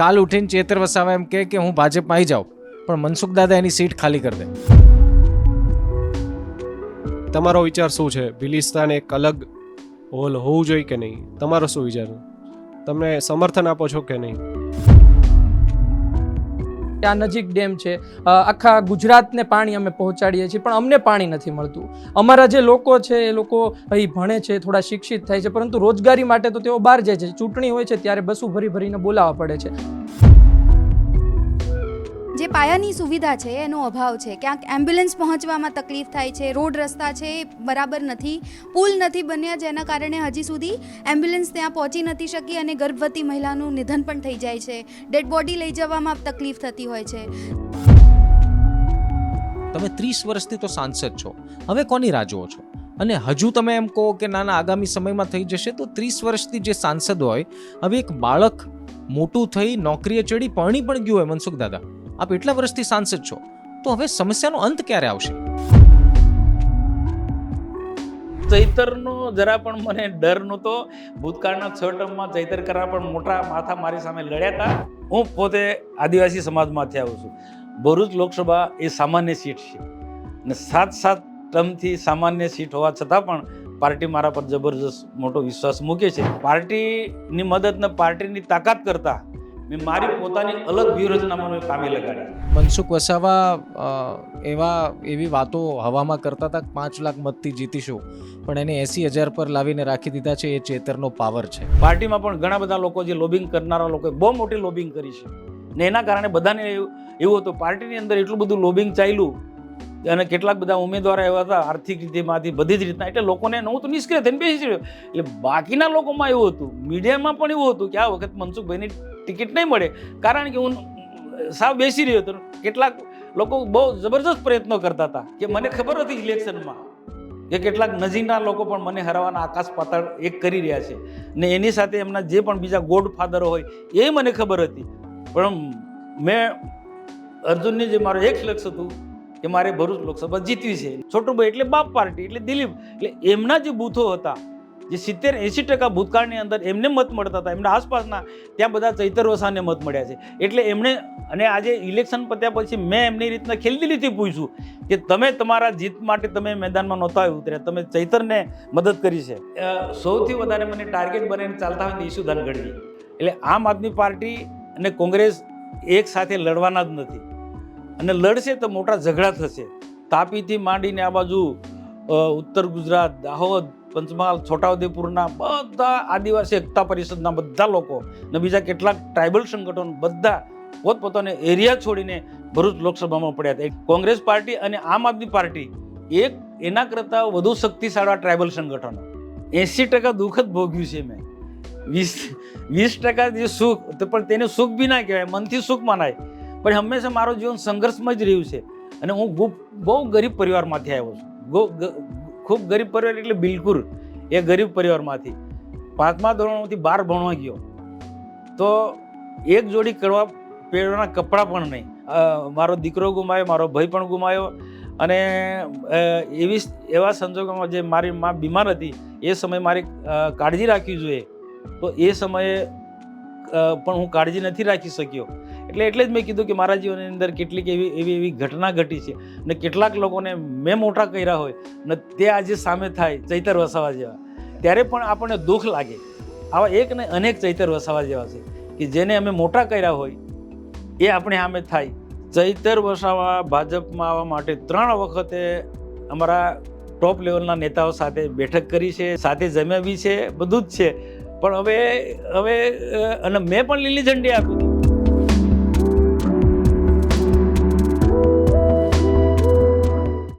કાલ ઉઠીને ચેતર વસાવા એમ કહે કે હું ભાજપમાં આવી જાઉં. પણ મનસુખ દાદા એની સીટ ખાલી કરી દે. તમારો વિચાર શું છે? બિલિસ્તાન એક અલગ હોલ હોવું જોઈએ કે નહીં? તમારો શું વિચાર? તમે સમર્થન આપો છો કે નહીં? આ નજીક ડેમ છે. આખા ગુજરાતને પાણી અમે પહોંચાડીએ છીએ, પણ અમને પાણી નથી મળતું. અમારા જે લોકો છે, એ લોકો અહીં ભણે છે, થોડા શિક્ષિત થાય છે, પરંતુ રોજગારી માટે તો તેઓ બહાર જાય છે. ચૂંટણી હોય છે, ત્યારે બસો ભરી ભરીને બોલાવવા પડે છે. પાયાની સુવિધા છે, એનો અભાવ છે. ક્યાંક એમ્બ્યુલન્સ પહોંચવામાં તકલીફ થાય છે, રોડ રસ્તા છે બરાબર નથી. પુલ નથી બન્યા જેના કારણે હજી સુધી એમ્બ્યુલન્સ ત્યાં પહોંચી નથી શકી અને ગર્ભવતી મહિલાનું નિધન પણ થઈ જાય છે. ડેડ બોડી લઈ જવામાં તકલીફ થતી હોય છે. તમે ત્રીસ વર્ષથી તો સાંસદ છો. હવે કોની રાહ જુઓ છો? અને હજુ તમે એમ કહો કે નાના આગામી સમયમાં થઈ જશે, તો ત્રીસ વર્ષથી જે સાંસદ હોય, હવે એક બાળક મોટું થઈ, નોકરીએ ચડી, પરણી પણ ગયું હોય મનસુખ દાદા આપ એટલા વર્ષથી સાંસદ છો, તો હવે સમસ્યાનો અંત ક્યારે આવશે? ચૈતરનો જરા પણ મને ડર નહોતો. ભૂતકાળના છ ટર્મમાં ચૈતર કરા પણ મોટા માથા મારી સામે લડ્યા હતા. હું પોતે આદિવાસી સમાજમાંથી આવું છું. ભરૂચ લોકસભા એ સામાન્ય સીટ છે. અને સાત સાત ટર્મથી સામાન્ય સીટ હોવા છતાં પણ પાર્ટી મારા પર જબરજસ્ત મોટો વિશ્વાસ મૂકે છે. પાર્ટીની મદદ ને પાર્ટીની તાકાત કરતા મેં મારી પોતાની અલગ વ્યૂહરચનામાં મેં કામે લગાડી. મનસુખ વસાવા એવા એવી વાતો હવામાં કરતા હતા પાંચ લાખ મતથી જીતીશું પણ એને એસી હજાર પર લાવીને રાખી દીધા છે એ ચેતરનો પાવર છે. પાર્ટીમાં પણ ઘણા બધા લોકો જે લોબિંગ કરનારા લોકોએ બહુ મોટી લોબિંગ કરી છે. ને એના કારણે બધાને એવું હતું પાર્ટીની અંદર એટલું બધું લોબિંગ ચાલ્યું અને કેટલાક બધા ઉમેદવારો એવા હતા આર્થિક રીતેમાંથી બધી જ રીતના એટલે લોકોને હું તો નિષ્ક્રિય થઈને બેસી રહ્યો. એટલે બાકીના લોકોમાં એવું હતું મીડિયામાં પણ એવું હતું કે આ વખત મનસુખભાઈની ટિકિટ નહીં મળે. કારણ કે હું સાવ બેસી રહ્યો હતો. કેટલાક લોકો બહુ જબરજસ્ત પ્રયત્નો કરતા હતા કે મને ખબર હતી ઇલેક્શનમાં કે કેટલાક નજીકના લોકો પણ મને હરાવવાના આકાશ પાતાળ એક કરી રહ્યા છે. ને એની સાથે એમના જે પણ બીજા ગોડ ફાધરો હોય, એ મને ખબર હતી. પણ મેં અર્જુનને જે મારું એક લક્ષ્ય હતું કે મારે ભરૂચ લોકસભા જીતવી છે. છોટુભાઈ એટલે બાપ પાર્ટી, એટલે દિલીપ, એટલે એમના જે બૂથો હતા જે સિત્તેર એંસી ટકા ભૂતકાળની અંદર એમને મત મળતા હતા. એમના આસપાસના ત્યાં બધા ચૈતર વસાને મત મળ્યા છે. એટલે એમણે અને આજે ઇલેક્શન પત્યા પછી મેં એમની રીતના ખેલદિલીથી પૂછ્યું કે તમે તમારા જીત માટે તમે મેદાનમાં નહોતા ઉતર્યા. તમે ચૈતરને મદદ કરી છે. સૌથી વધારે મને ટાર્ગેટ બનીને ચાલતા હોય તો ઈશુદાન ગઢવી એટલે આમ આદમી પાર્ટી અને કોંગ્રેસ એક સાથે લડવાના જ નથી. અને લડશે તો મોટા ઝઘડા થશે. તાપીથી માંડીને આ બાજુ ઉત્તર ગુજરાત દાહોદ પંચમહાલ, છોટાઉદેપુરના બધા આદિવાસી એકતા પરિષદના બધા લોકો ને બીજા કેટલાક ટ્રાઇબલ સંગઠનો બધા પોતપોતાને એરિયા છોડીને ભરૂચ લોકસભામાં પડ્યા હતા. કોંગ્રેસ પાર્ટી અને આમ આદમી પાર્ટી. એક એના કરતાં વધુ શક્તિશાળા ટ્રાઇબલ સંગઠનો. એંસી ટકા દુઃખ જ ભોગ્યું છે મેં. વીસ વીસ ટકા જે સુખ પણ તેને સુખ બી ના કહેવાય, મનથી સુખ મનાય. પણ હંમેશા મારું જીવન સંઘર્ષમાં જ રહ્યું છે. અને હું બહુ ગરીબ પરિવારમાંથી આવ્યો છું. ખૂબ ગરીબ પરિવાર એટલે બિલકુલ એ ગરીબ પરિવારમાંથી. પાંચમા ધોરણમાંથી બાર ભણવા ગયો. તો એક જોડી કરવા પહેરવાના કપડાં પણ નહીં. મારો દીકરો ગુમાયો મારો ભાઈ પણ ગુમાયો અને એવી એવા સંજોગોમાં જે મારી મા બીમાર હતી, એ સમયે મારી કાળજી રાખવી જોઈએ. તો એ સમયે પણ હું કાળજી નથી રાખી શક્યો. એટલે એટલે જ મેં કીધું કે મારા જીવનની અંદર કેટલીક એવી એવી એવી ઘટના ઘટી છે ને કેટલાક લોકોને મેં મોટા કર્યા હોય ને તે આજે સામે થાય ચૈતર વસાવા જેવા. ત્યારે પણ આપણને દુઃખ લાગે. આવા એક ને અનેક ચૈતર વસાવા જેવા છે કે જેને અમે મોટા કર્યા હોય, એ આપણે સામે થાય. ચૈતર વસાવા ભાજપમાં આવવા માટે ત્રણ વખતે અમારા ટોપ લેવલના નેતાઓ સાથે બેઠક કરી છે, સાથે જમ્યા બી છે, બધું જ છે. પણ હવે હવે અને મેં પણ લીલી ઝંડી આપી હતી.